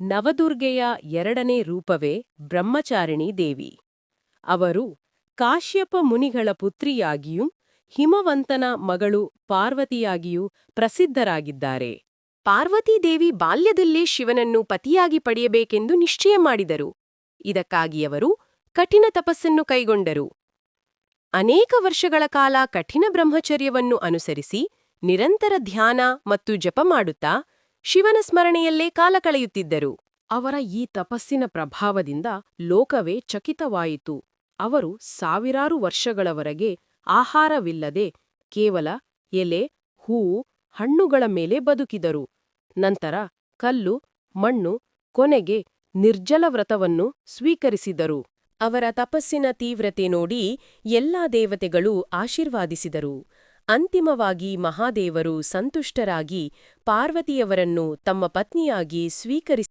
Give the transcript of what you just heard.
ನವದುರ್ಗೆಯ ಎರಡನೇ ರೂಪವೇ ಬ್ರಹ್ಮಚಾರಿಣಿ ದೇವಿ. ಅವರು ಕಾಶ್ಯಪ ಮುನಿಗಳ ಪುತ್ರಿಯಾಗಿಯೂ ಹಿಮವಂತನ ಮಗಳು ಪಾರ್ವತಿಯಾಗಿಯೂ ಪ್ರಸಿದ್ಧರಾಗಿದ್ದಾರೆ. ಪಾರ್ವತೀದೇವಿ ಬಾಲ್ಯದಲ್ಲೇ ಶಿವನನ್ನು ಪತಿಯಾಗಿ ಪಡೆಯಬೇಕೆಂದು ನಿಶ್ಚಯ ಮಾಡಿದರು. ಇದಕ್ಕಾಗಿ ಅವರು ಕಠಿಣ ತಪಸ್ಸನ್ನು ಕೈಗೊಂಡರು. ಅನೇಕ ವರ್ಷಗಳ ಕಾಲ ಕಠಿಣ ಬ್ರಹ್ಮಚರ್ಯವನ್ನು ಅನುಸರಿಸಿ ನಿರಂತರ ಧ್ಯಾನ ಮತ್ತು ಜಪ ಮಾಡುತ್ತಾ ಶಿವನ ಸ್ಮರಣೆಯಲ್ಲೇ ಕಾಲ ಕಳೆಯುತ್ತಿದ್ದರು. ಅವರ ಈ ತಪಸ್ಸಿನ ಪ್ರಭಾವದಿಂದ ಲೋಕವೇ ಚಕಿತವಾಯಿತು. ಅವರು ಸಾವಿರಾರು ವರ್ಷಗಳವರೆಗೆ ಆಹಾರವಿಲ್ಲದೆ ಕೇವಲ ಎಲೆ, ಹೂವು, ಹಣ್ಣುಗಳ ಮೇಲೆ ಬದುಕಿದರು. ನಂತರ ಕಲ್ಲು, ಮಣ್ಣು, ಕೊನೆಗೆ ನಿರ್ಜಲ ವ್ರತವನ್ನು ಸ್ವೀಕರಿಸಿದರು. ಅವರ ತಪಸ್ಸಿನ ತೀವ್ರತೆ ನೋಡಿ ಎಲ್ಲಾ ದೇವತೆಗಳು ಆಶೀರ್ವಾದಿಸಿದರು. ಅಂತಿಮವಾಗಿ ಮಹಾದೇವರು ಸಂತುಷ್ಟರಾಗಿ ಪಾರ್ವತಿಯವರನ್ನು ತಮ್ಮ ಪತ್ನಿಯಾಗಿ ಸ್ವೀಕರಿಸಿ